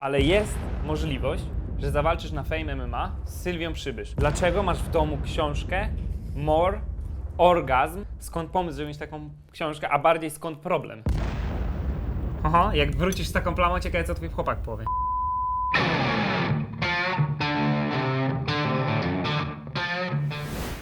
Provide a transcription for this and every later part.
Ale jest możliwość, że zawalczysz na Fame MMA z Sylwią Przybysz. Dlaczego masz w domu książkę More Orgasm? Skąd pomysł, żeby mieć taką książkę, a bardziej skąd problem? Aha, jak wrócisz z taką plamą, ciekawe co twój chłopak powie.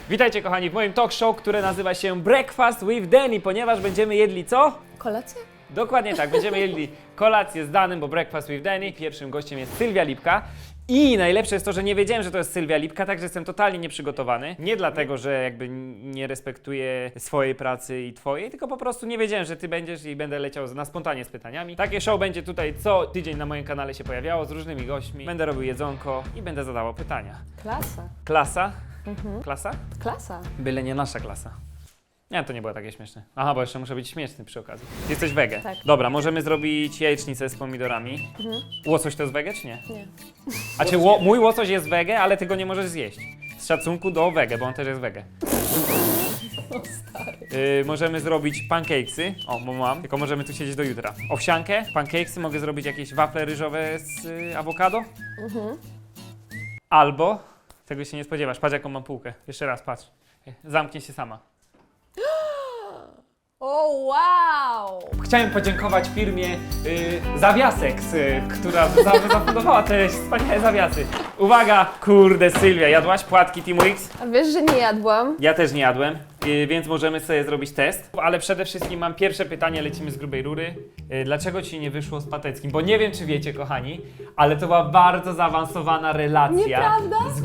Witajcie kochani w moim talk show, które nazywa się Breakfast with Danny, ponieważ będziemy jedli co? Kolację? Dokładnie tak, będziemy jedli kolację z Danym, bo Breakfast with Danny. Pierwszym gościem jest Sylwia Lipka. I najlepsze jest to, że nie wiedziałem, że to jest Sylwia Lipka, także jestem totalnie nieprzygotowany. Nie dlatego, że jakby nie respektuję swojej pracy i twojej, tylko po prostu nie wiedziałem, że ty będziesz i będę leciał na spontanie z pytaniami. Takie show będzie tutaj co tydzień na moim kanale się pojawiało z różnymi gośćmi. Będę robił jedzonko i będę zadawał pytania. Klasa. Klasa? Mhm. Klasa? Klasa. Byle nie nasza klasa. Nie, to nie było takie śmieszne. Aha, bo jeszcze muszę być śmieszny przy okazji. Jesteś wege. Tak. Dobra, możemy zrobić jajecznicę z pomidorami. Mhm. Łosoś to jest wege, czy nie? Nie. A czy ło, mój łosoś jest wege, ale ty go nie możesz zjeść. Z szacunku do wege, bo on też jest wege. O stary. Yy, możemy zrobić pancakesy. O, bo mam. Tylko możemy tu siedzieć do jutra. Owsiankę, pancakesy, mogę zrobić jakieś wafle ryżowe z y, awokado. Mhm. Albo, tego się nie spodziewasz, patrz jaką mam półkę. Jeszcze raz, patrz. Zamknij się sama. O wow! Chciałem podziękować firmie y, Zawiasex, y, która za, zafundowała te wspaniałe zawiasy. Uwaga, kurde Sylwia, jadłaś płatki Team X? A wiesz, że nie jadłam? Ja też nie jadłem, y, więc możemy sobie zrobić test. Ale przede wszystkim mam pierwsze pytanie, lecimy z grubej rury. Y, dlaczego ci nie wyszło z Pateckim? Bo nie wiem, czy wiecie, kochani, ale to była bardzo zaawansowana relacja. Nieprawda? Z,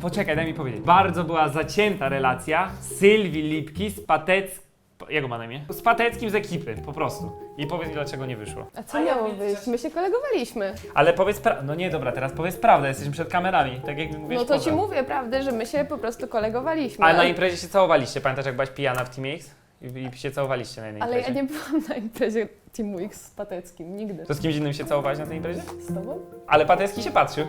poczekaj, daj mi powiedzieć. Bardzo była zacięta relacja Sylwii Lipki z Pateckim. Jak ma na imię? Z Pateckim z ekipy, po prostu. I powiedz mi, dlaczego nie wyszło. A co miało być? My się kolegowaliśmy. Ale powiedz. No nie, dobra, teraz powiedz prawdę, jesteśmy przed kamerami. Tak jak mi mówisz No to poza. ci mówię prawdę, że my się po prostu kolegowaliśmy. A na imprezie się całowaliście, pamiętasz jak byłaś pijana w Team X? I, I się całowaliście na jednej Ale ja imprezie. nie byłam na imprezie Team X z Pateckim, nigdy. To z kimś innym się całowałaś na tej imprezie? Z tobą? Ale Patecki się patrzył,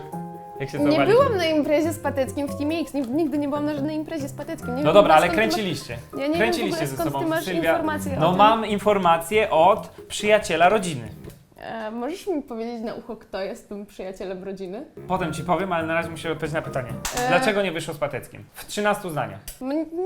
jak się Nie byłam na imprezie z Pateckim w Team X. Nigdy, nigdy nie byłam na żadnej imprezie z Pateckim. Nie No dobra, w ale skąd ty kręciliście. Ja nie wiem w kręciliście ogóle ze skąd sobą. ty masz informacje o No tym. mam informację od przyjaciela rodziny. E, możesz mi powiedzieć na ucho, kto jest tym przyjacielem rodziny? Potem ci powiem, ale na razie muszę odpowiedzieć na pytanie. E. Dlaczego nie wyszło z Pateckim? W 13 zdaniach. M- No,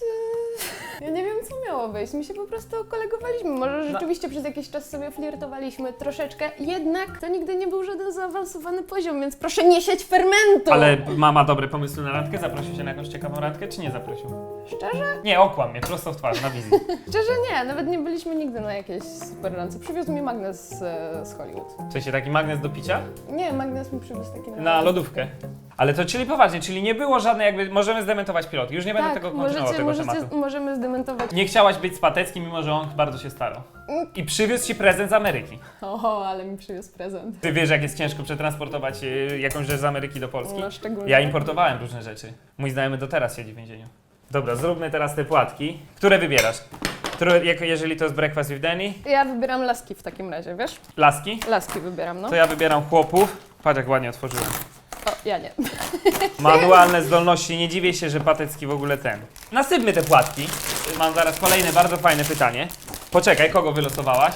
to... Ja nie wiem, co miało być. My się po prostu kolegowaliśmy. Może rzeczywiście przez jakiś czas sobie flirtowaliśmy troszeczkę. Jednak to nigdy nie był żaden zaawansowany poziom, więc proszę nie sieć fermentu! Ale mama dobre pomysły na randkę? Zaprosił się na jakąś ciekawą randkę, czy nie zaprosił? Szczerze? Nie, okłam mnie, prosto w twarz, na wizji. Szczerze nie. Nawet nie byliśmy nigdy na jakiejś super randce. Przywiózł mi magnes z, z Hollywood. W sensie taki magnes do picia? Nie, magnes mi przywiózł taki Na lodówkę. Ale to czyli poważnie, czyli nie było żadnej jakby, możemy zdementować pilot. Już nie będę tak, tego kontynuował możecie, możecie, tematu. możemy zdementować. Nie chciałaś być z Pateckim, mimo że on bardzo się starał. I przywiózł ci prezent z Ameryki. O, ale mi przywiózł prezent. Ty wiesz, jak jest ciężko przetransportować y, jakąś rzecz z Ameryki do Polski? No, szczególnie. Ja importowałem różne rzeczy. Mój znajomy do teraz siedzi w więzieniu. Dobra, zróbmy teraz te płatki. Które wybierasz? Które, jeżeli to jest breakfast with Danny, Ja wybieram laski w takim razie, wiesz? laski, Laski wybieram, no. to ja wybieram chłopów. Patrz, jak ładnie otworzyłem. O, ja nie. Manualne zdolności, nie dziwię się, że Patecki w ogóle ten. Nasypmy te płatki. Mam zaraz kolejne bardzo fajne pytanie. Poczekaj, kogo wylosowałaś?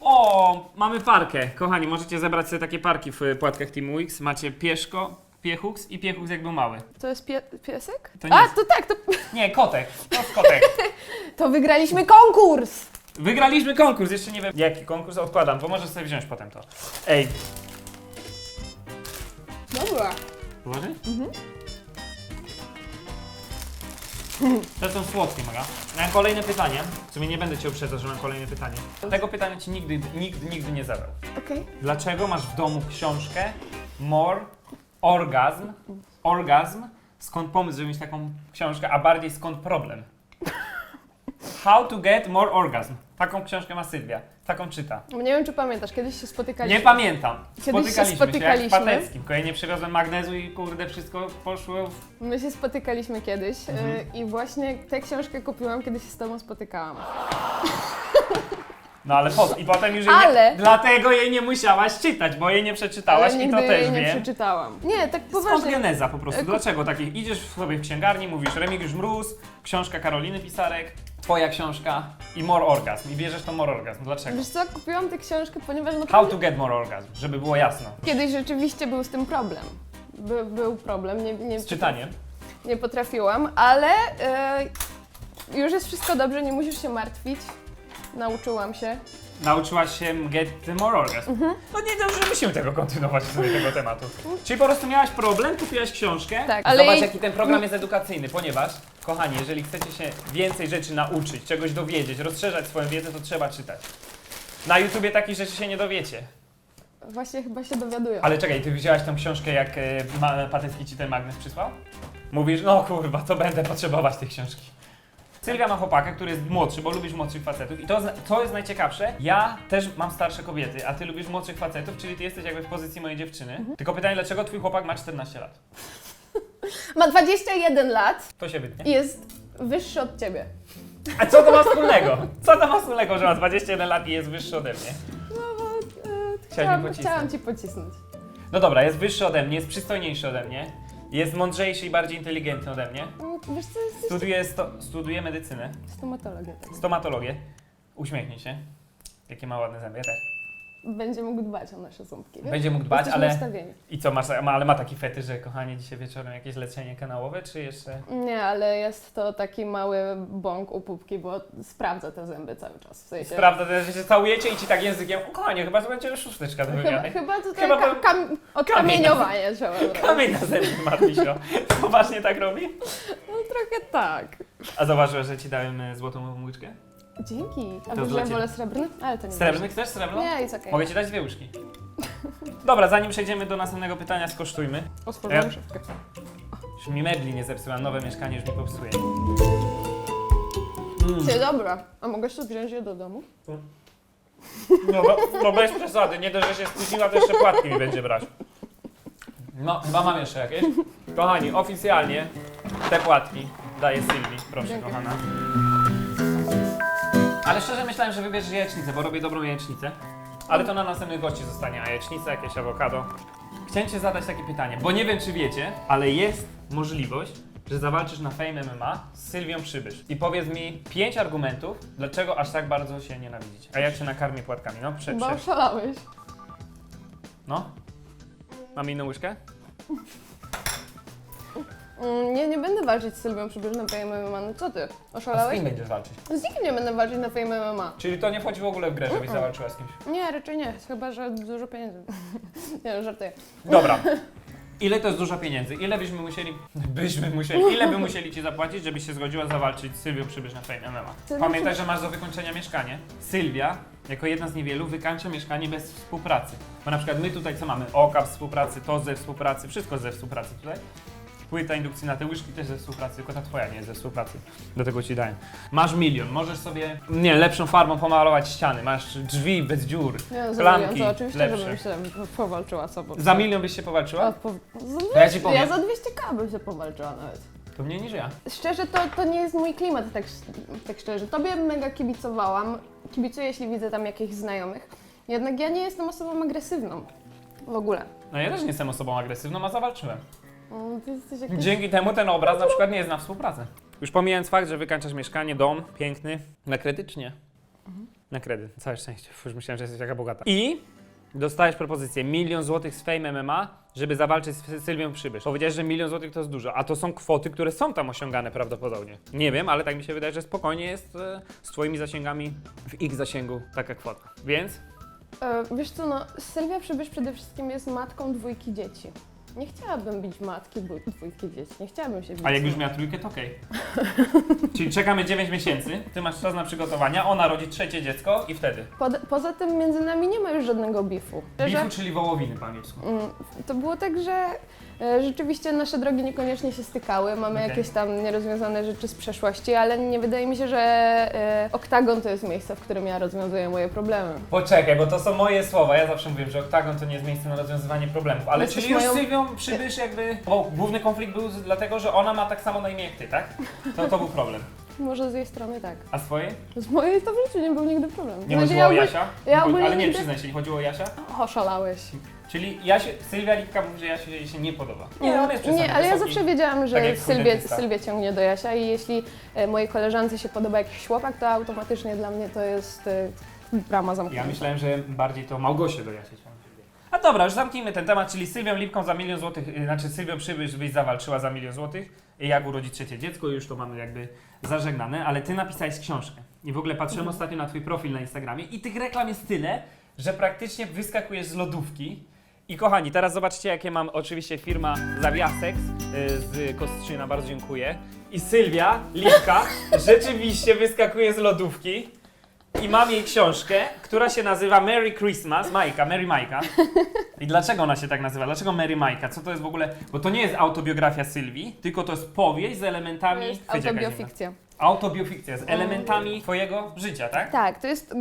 O, mamy parkę. Kochani, możecie zebrać sobie takie parki w płatkach Team X. Macie pieszko, piechux i piechux jak był mały. To jest pie piesek? To nie A, jest- to tak, to, Nie, kotek. To jest kotek. to wygraliśmy konkurs! Wygraliśmy konkurs, jeszcze nie wiem jaki konkurs, odkładam, bo możesz sobie wziąć potem to. Ej, Dobra. uważaj? To są słodkie, mega. Mam kolejne pytanie. W sumie nie będę cię uprzedzał, że mam kolejne pytanie. Tego pytania ci nigdy, nigdy, nigdy nie zadał. Okej. Dlaczego masz w domu książkę More Orgasm? Orgasm? Skąd pomysł, żeby mieć taką książkę, a bardziej skąd problem? How to get more orgasm. Taką książkę ma Sylwia. Taką czyta. Nie wiem, czy pamiętasz, kiedyś się spotykaliśmy. Nie pamiętam. się Spotykaliśmy się, jak w spotykaliśmy. Pateckim, tylko ja nie przywiozłem magnezu i kurde wszystko poszło w... My się spotykaliśmy kiedyś Mhm. y, i właśnie tę książkę kupiłam, kiedy się z tobą spotykałam. No ale po, i potem już jej Ale- nie, dlatego jej nie musiałaś czytać, bo jej nie przeczytałaś Ale i nigdy to też jej nie wiem. przeczytałam. Nie, tak Skąd poważnie. geneza po prostu? E, Dlaczego takich? Idziesz sobie w księgarni, mówisz Remigiusz Mróz, książka Karoliny Pisarek, twoja książka i More Orgasm. I bierzesz to More Orgasm. Dlaczego? Wiesz co, kupiłam tę książkę, ponieważ no, How to get more orgasm, żeby było jasno. kiedyś rzeczywiście był z tym problem. By, był problem, nie, nie, Z czytaniem. nie potrafiłam, ale e, już jest wszystko dobrze, nie musisz się martwić. Nauczyłam się. Nauczyłaś się get the more orgasm. Mhm. No nie dobrze, musimy tego kontynuować sobie tego tematu. Czyli po prostu miałaś problem, kupiłaś książkę. Tak, ale Zobacz jej- jaki ten program jest edukacyjny, ponieważ, kochani, jeżeli chcecie się więcej rzeczy nauczyć, czegoś dowiedzieć, rozszerzać swoją wiedzę, to trzeba czytać. Na YouTubie takich rzeczy się nie dowiecie. Właśnie chyba się dowiaduję. Ale czekaj, ty wzięłaś tą książkę, jak e, ma, Patecki ci ten magnes przysłał? Mówisz, no kurwa, to będę potrzebować tej książki. Sylwia ma chłopaka, który jest młodszy, bo lubisz młodszych facetów i to, co jest najciekawsze, ja też mam starsze kobiety, a ty lubisz młodszych facetów, czyli ty jesteś jakby w pozycji mojej dziewczyny. Tylko pytanie, dlaczego twój chłopak ma 14 lat? Ma 21 lat To się wytnie. i jest wyższy od ciebie. A co to ma wspólnego? Co to ma wspólnego, że ma 21 lat i jest wyższy ode mnie? No bo e, chciałam, pocisnąć. chciałam ci pocisnąć. No dobra, jest wyższy ode mnie, jest przystojniejszy ode mnie, jest mądrzejszy i bardziej inteligentny ode mnie. Mm, Wiesz co, jesteś Studiuje, sto, studiuje medycynę. stomatologia. Tak. Stomatologię. Uśmiechnij się. Jakie ma ładne zęby, ja też. Będzie mógł dbać o nasze ząbki. wiesz? Będzie mógł dbać, Jesteśmy ale... I co, masz, ma, ale ma taki fetysz, że kochanie, dzisiaj wieczorem jakieś leczenie kanałowe, czy jeszcze... Nie, ale jest to taki mały bąk u pupki, bo sprawdza te zęby cały czas. W sensie. Prawda, to że się całujecie i ci tak językiem, o kochanie, chyba to będzie szósteczka do Chyba, wymiany. chyba tutaj Chyba ka- kam- odkamieniowanie trzeba zrobić. Kamień na zęby, Marmisio. Poważnie tak robi? No trochę tak. A zauważyłeś, że ci dałem e, złotą łyżkę? Dzięki. A To dla ja ciebie. wolę srebny? Ale to nie Srebrny chcesz, srebrno? Nie, jest okej. Mogę ci dać dwie łyżki. Dobra, zanim przejdziemy do następnego pytania, skosztujmy. Otworzyłam Ja- szybkę. Już mi mebli nie zepsuła, nowe mieszkanie już mi popsuje. Mm. Ty, dobra. A mogę sobie wziąć je do domu? No, bo, bo bez przesady, nie dość, że się spóźniła, to jeszcze płatki mi będzie brać. No, chyba mam jeszcze jakieś. Kochani, oficjalnie te płatki daję Sylwii, proszę Dziękuję. kochana. Ale szczerze myślałem, że wybierzesz jajecznicę, bo robię dobrą jajecznicę. Ale to na następnych gości zostanie, a jajecznica, jakieś awokado. Chciałem Ci zadać takie pytanie, bo nie wiem czy wiecie, ale jest możliwość, że zawalczysz na Fame MMA z Sylwią Przybysz. I powiedz mi pięć argumentów, dlaczego aż tak bardzo się nienawidzicie. A ja Cię nakarmię płatkami, no prze, Chyba prze, oszalałeś. No? Mam inną łyżkę? Mm, Nie, nie będę walczyć z Sylwią Przybierz na Fame MMA. No co ty? A z Oszalałeś? kim będziesz walczyć? Z nikim nie będę walczyć na Fame MMA. Czyli to nie wchodzi w ogóle w grę, żebyś zawalczyła z kimś. Nie, raczej nie. Chyba, że dużo pieniędzy. nie, no, żartuję. Dobra. Ile to jest dużo pieniędzy? Ile byśmy musieli, byśmy musieli, ile by musieli Ci zapłacić, żebyś się zgodziła zawalczyć z Sylwią Przybysz na Fame MMA? Sylwią Pamiętaj, Przybysz- że masz do wykończenia mieszkanie. Sylwia, jako jedna z niewielu, wykańcza mieszkanie bez współpracy. Bo na przykład my tutaj co mamy? Oka współpracy, to ze współpracy, wszystko ze współpracy tutaj. Płyta indukcji na te łyżki też ze współpracy, tylko ta twoja nie jest ze współpracy. Do tego ci daję. Masz milion, możesz sobie, nie lepszą farbą pomalować ściany, masz drzwi bez dziur, Nie, no, Klamki to oczywiście, lepsze. żebym się powalczyła sobą. Za milion byś się powalczyła? A, po... za To ja ci 200, powiem. ja za 200k bym się powalczyła nawet. To mniej niż ja. Szczerze, to, to nie jest mój klimat, tak, tak szczerze. Tobie mega kibicowałam. Kibicuję, jeśli widzę tam jakichś znajomych. Jednak ja nie jestem osobą agresywną. W ogóle. No ja też nie jestem osobą agresywną, a zawalczyłem. Ty jesteś jakiś... Dzięki temu ten obraz na przykład nie jest na współpracę. Już pomijając fakt, że wykańczasz mieszkanie, dom, piękny, na kredyt czy nie? Na kredyt, całe szczęście. Już myślałem, że jesteś taka bogata. I dostajesz propozycję milion złotych z Fame MMA, żeby zawalczyć z Sylwią Przybysz. Powiedziałeś, że milion złotych to jest dużo, a to są kwoty, które są tam osiągane prawdopodobnie. Nie wiem, ale tak mi się wydaje, że spokojnie jest e, z twoimi zasięgami w ich zasięgu taka kwota. Więc E, wiesz co, no, Sylwia Przybysz przede wszystkim jest matką dwójki dzieci. Nie chciałabym być matki dwój- dwójki dzieci. Nie chciałabym się bić. A jak już miała trójkę, to okej. Czyli czekamy 9 miesięcy, ty masz czas na przygotowania, ona rodzi trzecie dziecko i wtedy. Po, poza tym między nami nie ma już żadnego bifu. Szczerze, Bifu, czyli wołowiny po angielsku. Mm, To było tak, że rzeczywiście nasze drogi niekoniecznie się stykały. Mamy Okej. jakieś tam nierozwiązane rzeczy z przeszłości, ale nie wydaje mi się, że e, oktagon to jest miejsce, w którym ja rozwiązuję moje problemy. Poczekaj, bo to są moje słowa. Ja zawsze mówię, że oktagon to nie jest miejsce na rozwiązywanie problemów. Ale Jesteś czyli już moją- z Sylwią przybysz jakby... Bo główny konflikt był dlatego, że ona ma tak samo na imię jak ty, tak? To, to był problem. Może z jej strony tak. A swoje? Z mojej to w życiu nie był nigdy problem. Nie chodziło o Jasia? ja ogólnie Ale nie, nigdy- przyznaj się, nie chodziło o Jasia? Oszalałeś. Czyli Jasie, Sylwia Lipka mówi, że Jasie jej się nie podoba. Nie, on jest nie przystojny, ale ja wysoki. zawsze wiedziałam, tak że jak dentysta. Sylwie ciągnie do Jasia i jeśli e, mojej koleżance się podoba jakiś chłopak, to automatycznie dla mnie to jest e, brama zamknięta. Ja myślałem, że bardziej to Małgosie do Jasia ciągnie. A dobra, już zamknijmy ten temat, czyli Sylwią Lipką za milion złotych, y, znaczy Sylwią Przybysz byś zawalczyła za milion złotych, jak urodzić trzecie dziecko, już to mamy jakby zażegnane, ale ty napisałeś książkę. I w ogóle patrzyłem ostatnio na twój profil na Instagramie i tych reklam jest tyle, że praktycznie wyskakujesz z lodówki. I kochani, teraz zobaczcie, jakie mam oczywiście firma Zawiasek y, z Kostrzyna, bardzo dziękuję. I Sylwia Lipka rzeczywiście wyskakuje z lodówki. I mam jej książkę, która się nazywa Merry Christmas, Majka, Mary Majka. I dlaczego ona się tak nazywa? Dlaczego Mary Majka? Co to jest w ogóle? Bo to nie jest autobiografia Sylwii, tylko to jest powieść z elementami... To jest autobiofikcja. Autobiofikcja, z elementami twojego życia, tak? Tak, to jest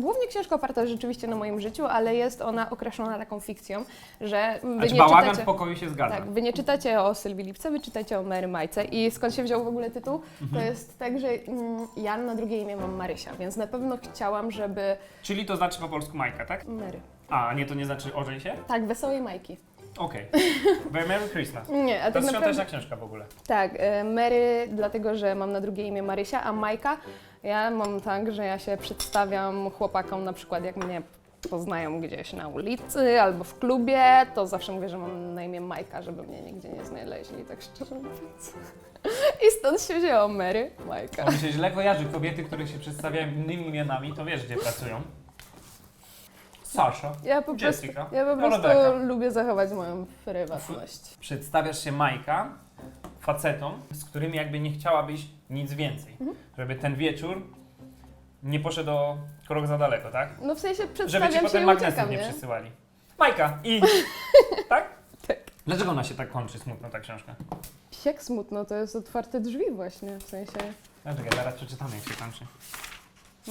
głównie książka oparta rzeczywiście na moim życiu, ale jest ona określona taką fikcją, że wy Znaczy nie bałagan w czytacie... pokoju się zgadza. Tak, wy nie czytacie o Sylwii Lipce, wy czytacie o Mary Majce i skąd się wziął w ogóle tytuł? To jest tak, że mm, ja na drugie imię mam Marysia, więc na pewno chciałam, żeby Czyli to znaczy po polsku Majka, tak? Mary. A, nie, to nie znaczy ożeń się? Tak, wesołej Majki. Okej. Okay. Merry Christmas. Nie, a To tak jest naprawdę... świąteczna książka w ogóle. Tak, e, Mary dlatego, że mam na drugie imię Marysia, a Majka ja mam tak, że ja się przedstawiam chłopakom na przykład jak mnie poznają gdzieś na ulicy albo w klubie, to zawsze mówię, że mam na imię Majka, żeby mnie nigdzie nie znaleźli, tak szczerze mówiąc. I stąd się wzięło Mary, Majka. On się źle kojarzy. Kobiety, które się przedstawiają innymi imionami, to wiesz, gdzie pracują. Sasza. Ja po prostu, Jessica. ja po No, prostu Rebeka. lubię zachować moją prywatność. Przedstawiasz się Majka facetom, z którymi jakby nie chciałabyś nic więcej. Mhm. Żeby ten wieczór nie poszedł o krok za daleko, tak? No w sensie Żeby ci przedstawiam się potem i magnesy uciekam, nie nie? przysyłali. Majka i... tak? Tak. Dlaczego ona się tak kończy smutno, ta książka? Jak smutno, to jest otwarte drzwi właśnie, w sensie... No czekaj, zaraz przeczytamy, jak się kończy.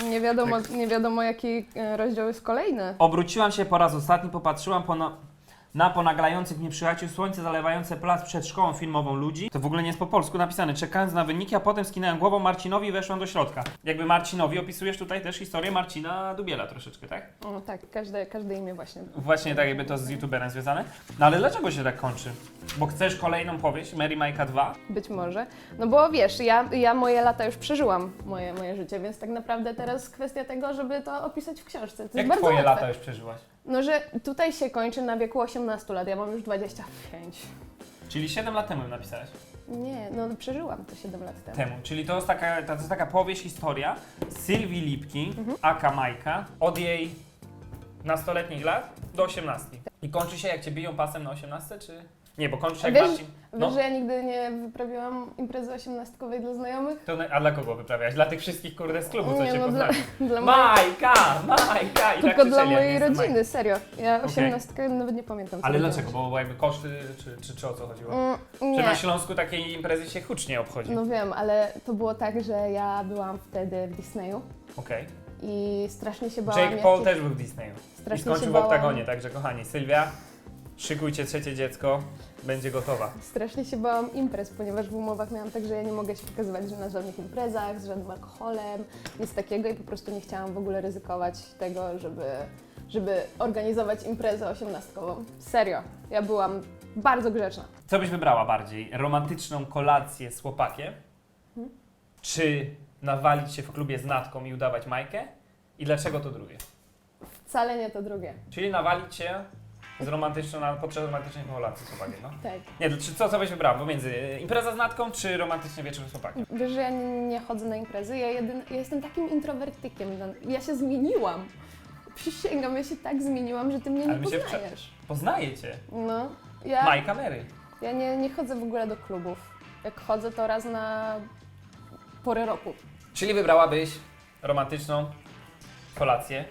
Nie wiadomo, Tak. nie wiadomo jaki e, rozdział jest kolejny. Obróciłam się po raz ostatni, popatrzyłam po na, na ponaglających mnie przyjaciół, słońce zalewające plac przed szkołą filmową ludzi. To w ogóle nie jest po polsku napisane. Czekając na wyniki, a potem skinęłam głową Marcinowi i weszłam do środka. Jakby Marcinowi opisujesz tutaj też historię Marcina Dubiela troszeczkę, tak? O tak, każde, każde imię właśnie. Właśnie tak jakby to z youtuberem związane. No ale dlaczego się tak kończy? Bo chcesz kolejną powieść, Mary Majka 2? Być może. No bo wiesz, ja, ja moje lata już przeżyłam, moje, moje życie, więc tak naprawdę teraz kwestia tego, żeby to opisać w książce. To jest Jak bardzo twoje łatwe. lata już przeżyłaś? No, że tutaj się kończy na wieku 18 lat, ja mam już 25. Czyli 7 lat temu ją napisałeś. Nie, no przeżyłam to 7 lat temu. Temu. Czyli to jest taka, to jest taka powieść, historia Sylwii Lipki, Mhm. aka Majka, od jej nastoletnich lat do 18. I kończy się jak cię biją pasem na 18, czy... Nie, bo kończy się jak Wiesz- Marcin. Wiesz, No, że ja nigdy nie wyprawiałam imprezy osiemnastkowej dla znajomych? to, na- a dla kogo wyprawiałaś? Dla tych wszystkich kurde z klubu, co Nie, cię no dla, poznali. dla mojej, Majka! Majka! I tylko tak dla krzyczeli, jak mojej rodziny, serio. Ja osiemnastkę nawet nie pamiętam. co Ale robiłam. dlaczego? Bo, jakby koszty, czy, czy, czy o co chodziło? Mm, Czy nie. na Śląsku takiej imprezy się hucznie obchodzi? No wiem, ale to było tak, że ja byłam wtedy w Disneyu Okej. i strasznie się bałam. Jake Paul jakich- też był w Disneyu. I strasznie skończył się w bałam, oktagonie, także kochani, Sylwia, szykujcie trzecie dziecko, będzie gotowa. Strasznie się bałam imprez, ponieważ w umowach miałam tak, że ja nie mogę się pokazywać że na żadnych imprezach, z żadnym alkoholem, nic takiego i po prostu nie chciałam w ogóle ryzykować tego, żeby, żeby organizować imprezę osiemnastkową. Serio, ja byłam bardzo grzeczna. Co byś wybrała bardziej? Romantyczną kolację z chłopakiem? Mhm. Czy nawalić się w klubie z natką i udawać Majkę? I dlaczego to drugie? Wcale nie to drugie. Czyli nawalić się z romantyczną, na- podczas romantycznej kolacji z chłopakiem, no? Tak. Nie, to czy co, co byś wybrała? Pomiędzy e, impreza z natką, czy romantyczny wieczór z chłopakiem? Wiesz, że ja nie, nie chodzę na imprezy, ja, jedyn, ja jestem takim introwertykiem, no, ja się zmieniłam. Przysięgam, ja się tak zmieniłam, że ty mnie nie Ale my się poznajesz. Poznaję cię. No, ja... Majka Mary. Ja nie, nie chodzę w ogóle do klubów. Jak chodzę, to raz na porę roku. Czyli wybrałabyś romantyczną kolację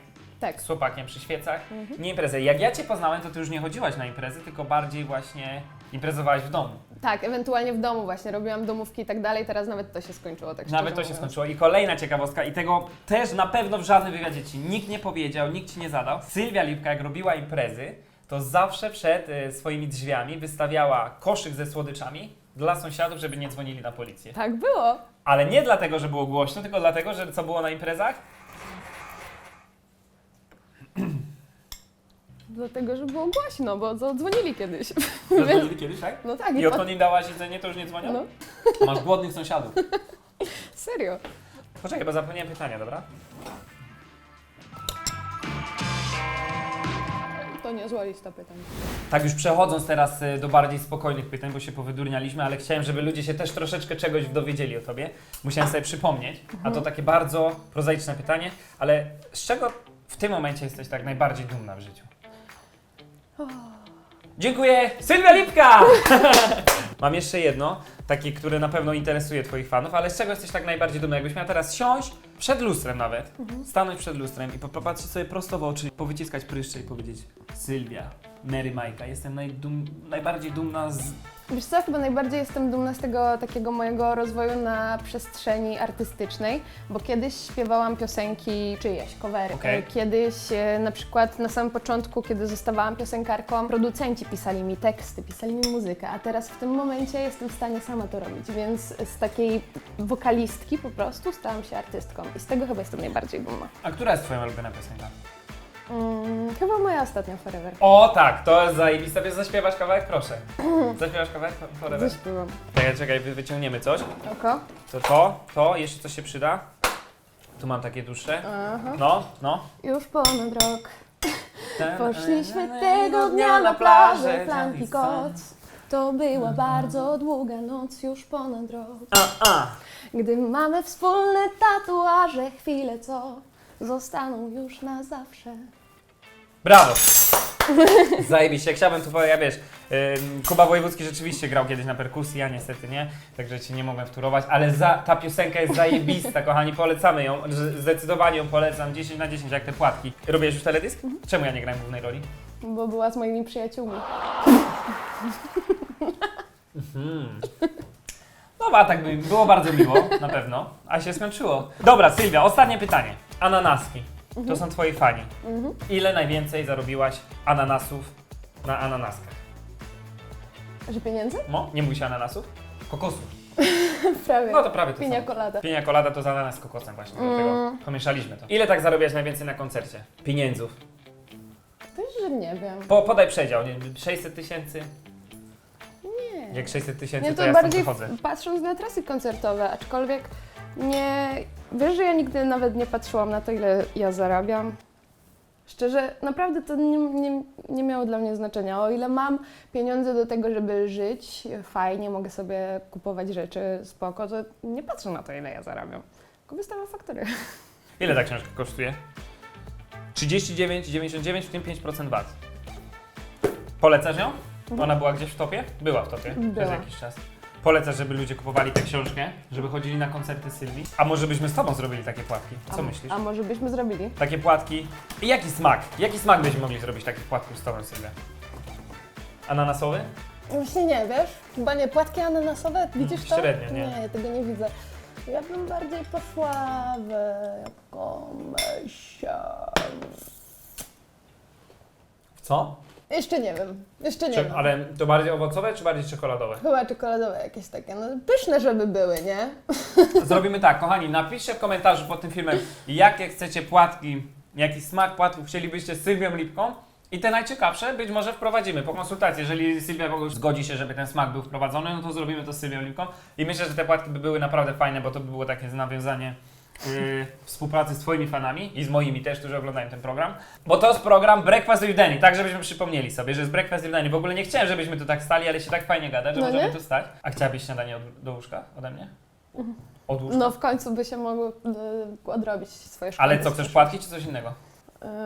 Tak. z chłopakiem przy świecach, Mhm. nie imprezę. Jak ja Cię poznałem, to Ty już nie chodziłaś na imprezy, tylko bardziej właśnie imprezowałaś w domu. Tak, ewentualnie w domu właśnie. Robiłam domówki i tak dalej, teraz nawet to się skończyło, tak Nawet to się mówiąc. skończyło. I kolejna ciekawostka, i tego też na pewno w żadnym wywiadzie Ci nikt nie powiedział, nikt Ci nie zadał. Sylwia Lipka, jak robiła imprezy, to zawsze przed e, swoimi drzwiami wystawiała koszyk ze słodyczami dla sąsiadów, żeby nie dzwonili na policję. Tak było. Ale nie dlatego, że było głośno, tylko dlatego, że co było na imprezach? Dlatego, że było głośno, bo dzwonili kiedyś. Dzwonili kiedyś, tak? No tak, I i odkąd im dałaś jedzenie, to już nie dzwonią? No, Masz głodnych sąsiadów. serio. Poczekaj, bo zapomniałem pytania, dobra? To niezła lista pytań. Tak, już przechodząc teraz y, do bardziej spokojnych pytań, bo się powydurnialiśmy, ale chciałem, żeby ludzie się też troszeczkę czegoś dowiedzieli o tobie. Musiałem sobie przypomnieć, a to takie bardzo prozaiczne pytanie, ale z czego w tym momencie jesteś tak najbardziej dumna w życiu? Dziękuję! Sylwia Lipka! Mam jeszcze jedno, takie, które na pewno interesuje Twoich fanów, ale z czego jesteś tak najbardziej dumna? Jakbyś miała teraz siąść przed lustrem nawet, stanąć przed lustrem i po- popatrzeć sobie prosto w oczy, powyciskać pryszcze i powiedzieć Sylwia, Mary Majka, jestem najdum, najbardziej dumna z... Wiesz co, chyba najbardziej jestem dumna z tego takiego mojego rozwoju na przestrzeni artystycznej, bo kiedyś śpiewałam piosenki czyjeś, covery. Okej. Kiedyś e, na przykład na samym początku, kiedy zostawałam piosenkarką, producenci pisali mi teksty, pisali mi muzykę, a teraz w tym momencie jestem w stanie sama to robić, więc z takiej wokalistki po prostu stałam się artystką i z tego chyba jestem najbardziej dumna. A która jest Twoja ulubiona piosenka? Mm, chyba moja ostatnia Forever. O tak, to jest zajebiste, wiesz, zaśpiewasz kawałek? Proszę. Zaśpiewasz kawałek? Forever. Zaśpiewam. Czekaj, czekaj, wy- wyciągniemy coś. Oko? To to, to, jeszcze coś się przyda. Tu mam takie dłuższe. Aha. No, no. Już ponad rok. Poszliśmy tego dnia na plażę Flanki Koc. To była bardzo długa noc, już ponad rok. A, a. Gdy mamy wspólne tatuaże, chwile co zostaną już na zawsze. Brawo! Zajebiście, jak chciałbym tu powiedzieć, ja wiesz, ym, Kuba Wojewódzki rzeczywiście grał kiedyś na perkusji, ja niestety nie, także Ci nie mogłem wturować, ale za, ta piosenka jest zajebista, kochani, polecamy ją, z- zdecydowanie ją polecam, 10 na 10 jak te płatki. Robiłeś już teledysk? Czemu ja nie grałem głównej roli? Bo była z moimi przyjaciółmi. No a tak by było bardzo miło, na pewno, a się skończyło. Dobra, Sylwia, ostatnie pytanie. Ananaski, to są Twoi fani. Mhm. Ile najwięcej zarobiłaś ananasów na ananaskach? Że pieniędzy? No, nie mówi się ananasów? Kokosów. Prawie. No to prawie to Pinia samo. colada. Pinia colada to z ananas z kokosem właśnie, Mm. dlatego pomieszaliśmy to. Ile tak zarobiłaś najwięcej na koncercie? Pieniędzów. Też, że nie wiem. Po, podaj przedział, nie, 600 tysięcy? Nie. Jak 600 tysięcy, Nie, to, to ja stąd bardziej wychodzę. w- patrząc na trasy koncertowe, aczkolwiek nie. Wiesz, że ja nigdy nawet nie patrzyłam na to, ile ja zarabiam. Szczerze, naprawdę to nie, nie, nie miało dla mnie znaczenia. O ile mam pieniądze do tego, żeby żyć, fajnie, mogę sobie kupować rzeczy spoko, to nie patrzę na to, ile ja zarabiam. Tylko wystawiam faktury. Ile ta książka kosztuje? 39,99, w tym 5% VAT. Polecasz ją? Ona była gdzieś w topie? Była w topie przez Była. jakiś czas. Polecasz, żeby ludzie kupowali tę książkę, żeby chodzili na koncerty Sylwii? A może byśmy z Tobą zrobili takie płatki? Co myślisz? A może byśmy zrobili? Takie płatki. I jaki smak? Jaki smak byśmy mogli zrobić takich płatków z Tobą, Sylwia? Ananasowy? Właśnie nie, wiesz? Chyba nie, płatki ananasowe, widzisz to? średnio, nie. Nie, ja tego nie widzę. Ja bym bardziej poszła w jakąś... W co? Jeszcze nie wiem, jeszcze nie Czy, wiem. ale to bardziej owocowe, czy bardziej czekoladowe? Chyba czekoladowe jakieś takie, no pyszne, żeby były, nie? Zrobimy tak, kochani, napiszcie w komentarzu pod tym filmem, jakie chcecie płatki, jaki smak płatków chcielibyście z Sylwią Lipką. I te najciekawsze być może wprowadzimy po konsultacji. Jeżeli Sylwia w ogóle zgodzi się, żeby ten smak był wprowadzony, no to zrobimy to z Sylwią Lipką. I myślę, że te płatki by były naprawdę fajne, bo to by było takie nawiązanie yy, współpracy z Twoimi fanami i z moimi też, którzy oglądają ten program. Bo to jest program Breakfast with Danny, tak żebyśmy przypomnieli sobie, że jest Breakfast with Danny. W ogóle nie chciałem, żebyśmy tu tak stali, ale się tak fajnie gada, że No możemy nie? tu stać. A chciałabyś śniadanie od, do łóżka ode mnie? Od łóżka? No w końcu by się mogły y, odrobić swoje szkoły. Ale co, chcesz płatki czy coś innego?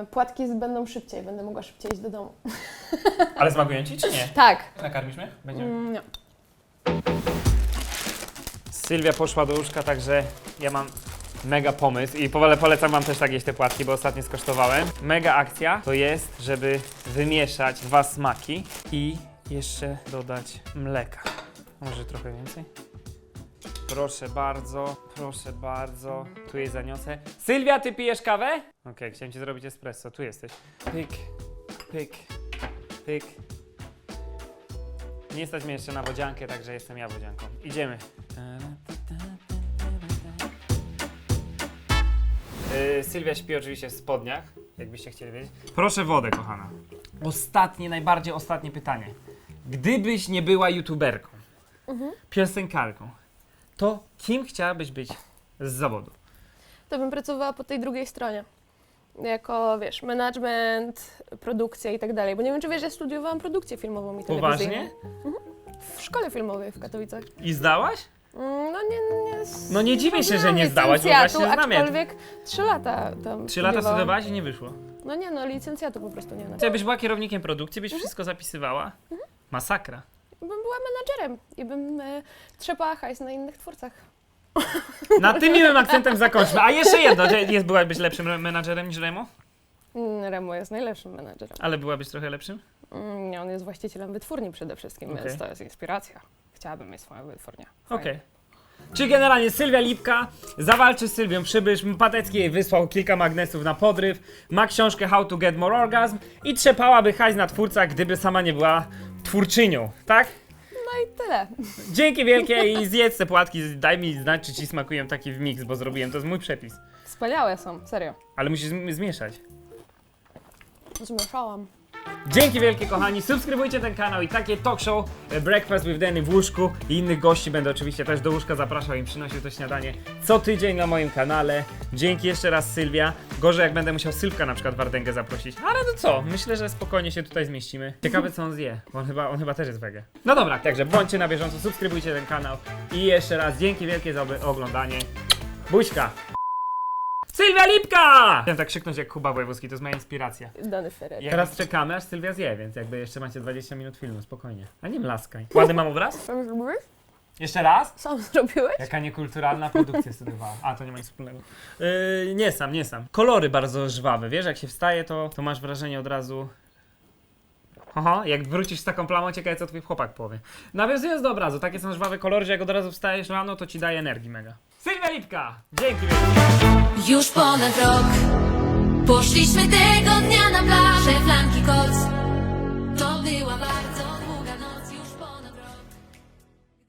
Y, Płatki będą szybciej, będę mogła szybciej iść do domu. Ale smakują ci czy nie? Tak. Nakarmisz mnie? Będziemy. Mm, nie. Sylwia poszła do łóżka, także ja mam mega pomysł i powole polecam wam też tak jeść te płatki, bo ostatnio skosztowałem. Mega akcja to jest, żeby wymieszać dwa smaki i jeszcze dodać mleka. Może trochę więcej? Proszę bardzo, proszę bardzo. Tu jej zaniosę. Sylwia, ty pijesz kawę? Okej, chciałem ci zrobić espresso. Tu jesteś. Pyk, pyk, pyk. Nie stać mnie jeszcze na wodziankę, także jestem ja wodzianką. Idziemy. Yy, Sylwia śpi oczywiście w spodniach, jakbyście chcieli wiedzieć. Proszę wodę, kochana. Ostatnie, najbardziej ostatnie pytanie. Gdybyś nie była youtuberką, piosenkarką, to kim chciałabyś być z zawodu? To bym pracowała po tej drugiej stronie. Jako, wiesz, management, produkcja i tak dalej. Bo nie wiem, czy wiesz, ja studiowałam produkcję filmową i telewizyjną. Poważnie? W szkole filmowej w Katowicach. I zdałaś? Mm, No nie, nie... z- No nie dziwię się, że znam nie zdałaś, bo licencjatu, właśnie znam jak- Aczkolwiek trzy lata tam Trzy lata studiowałam. studiowałaś i nie wyszło. No nie, no licencjatu po prostu nie ma. Jakbyś była kierownikiem produkcji, byś wszystko zapisywała. Masakra. Bym była menadżerem i bym e, trzepała hajs na innych twórcach. Na tym miłym akcentem zakończmy. A jeszcze jedno, że jest, byłabyś lepszym menadżerem niż Remo? Mm, Remo jest najlepszym menadżerem. Ale byłabyś trochę lepszym? Mm, Nie, on jest właścicielem wytwórni przede wszystkim, Okej. więc to jest inspiracja. Chciałabym mieć swoją wytwórnię. Okej. Fajnie. Czyli generalnie Sylwia Lipka zawalczy z Sylwią Przybysz, Patecki jej wysłał kilka magnesów na podryw, ma książkę How to Get More Orgasm i trzepałaby hajs na twórca, gdyby sama nie była twórczynią, tak? No i tyle. Dzięki wielkie i zjedz te płatki, daj mi znać, czy ci smakują taki w mix, bo zrobiłem, to jest mój przepis. Wspaniałe są, serio. Ale musisz zm- zmieszać. Zmieszałam. Dzięki wielkie kochani, subskrybujcie ten kanał i takie talk show e, Breakfast with Danny w łóżku i innych gości będę oczywiście też do łóżka zapraszał i przynosił to śniadanie co tydzień na moim kanale. Dzięki jeszcze raz Sylwia. Gorzej jak będę musiał Sylwka na przykład Wardęgę zaprosić. Ale no co, myślę, że spokojnie się tutaj zmieścimy. Ciekawe co on zje, bo on chyba, on chyba też jest wege. No dobra, także bądźcie na bieżąco, subskrybujcie ten kanał i jeszcze raz dzięki wielkie za oglądanie. Buźka! Sylwia Lipka! Chciałem tak krzyknąć jak Kuba Wojewódzki, to jest moja inspiracja. Dany Ferrer. Teraz czekamy, aż Sylwia zje, więc jakby jeszcze macie 20 minut filmu, spokojnie. A nie mlaskaj. Ładny mam obraz? Sam zrobiłeś? Jeszcze raz? Sam zrobiłeś? Jaka niekulturalna produkcja studiowała. A, to nie ma nic wspólnego. Yy, nie sam, nie sam. Kolory bardzo żwawe, wiesz, jak się wstaje, to, to masz wrażenie od razu... Oho, jak wrócisz z taką plamą, ciekawe co twój chłopak powie. Nawiązując do obrazu, takie są żwawe kolory, że jak od razu wstajesz rano, to ci daje energii mega. Sylwia Lipka! Dzięki wielkie. Już ponad rok Poszliśmy tego dnia na plażę Flanki koc